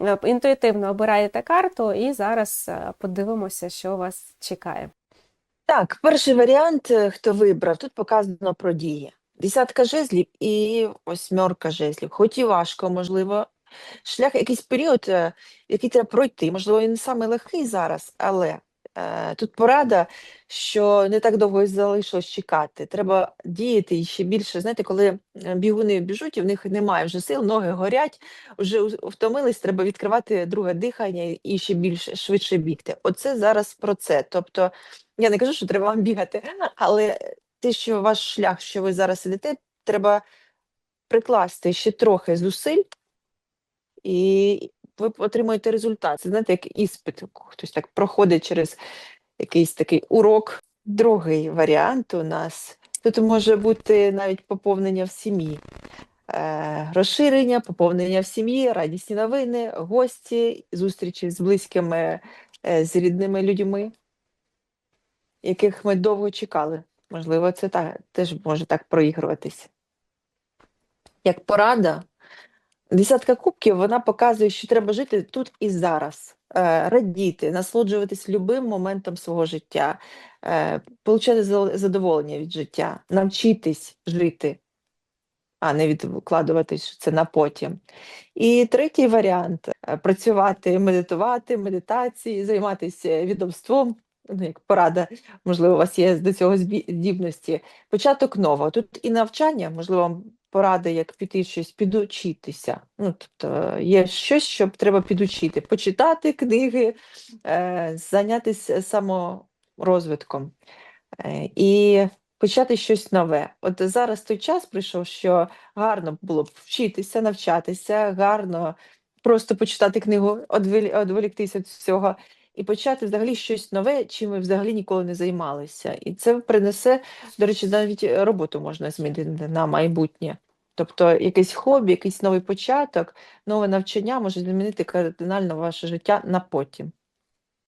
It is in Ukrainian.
е, інтуїтивно обираєте карту, і зараз е, подивимося, що вас чекає. Так, перший варіант, е, хто вибрав, тут показано про дії. Десятка жезлів і восьмерка жезлів. Хоч і важко, можливо, шлях, якийсь період, який треба пройти. Можливо, він самий легкий зараз, але тут порада, що не так довго залишилось чекати. Треба діяти і ще більше. Знаєте, коли е, бігуни біжуть, і в них немає вже сил, ноги горять, вже втомились, треба відкривати друге дихання і ще більше швидше бігти. Оце зараз про це. Тобто, я не кажу, що треба вам бігати, але те, що ваш шлях, що ви зараз ідете, треба прикласти ще трохи зусиль, і ви отримуєте результат. Це знаєте, як іспит. Хтось так проходить через якийсь такий урок. Другий варіант у нас тут може бути навіть поповнення в сім'ї. Е, розширення, поповнення в сім'ї, радісні новини, гості, зустрічі з близькими, е, з рідними людьми, яких ми довго чекали. Можливо, це так, теж може так проігруватись. Як порада, десятка кубків вона показує, що треба жити тут і зараз, е, радіти, насолоджуватись любим моментом свого життя, е, получати задоволення від життя, навчитись жити, а не відкладувати це на потім. І третій варіант е, працювати, медитувати, медитації, займатися відомством. Ну, як порада, можливо, у вас є до цього здібності. Початок нового. Тут і навчання, можливо, порада, як піти щось підучитися. Ну, тобто є щось, що треба підучити, почитати книги, е, зайнятися саморозвитком е, і почати щось нове. От зараз той час прийшов, що гарно було б вчитися, навчатися, гарно просто почитати книгу, одволі- одволіктися від всього. І почати взагалі щось нове, чим ви взагалі ніколи не займалися. І це принесе, до речі, навіть роботу можна змінити на майбутнє. Тобто якесь хобі, якийсь новий початок, нове навчання може змінити кардинально ваше життя на потім.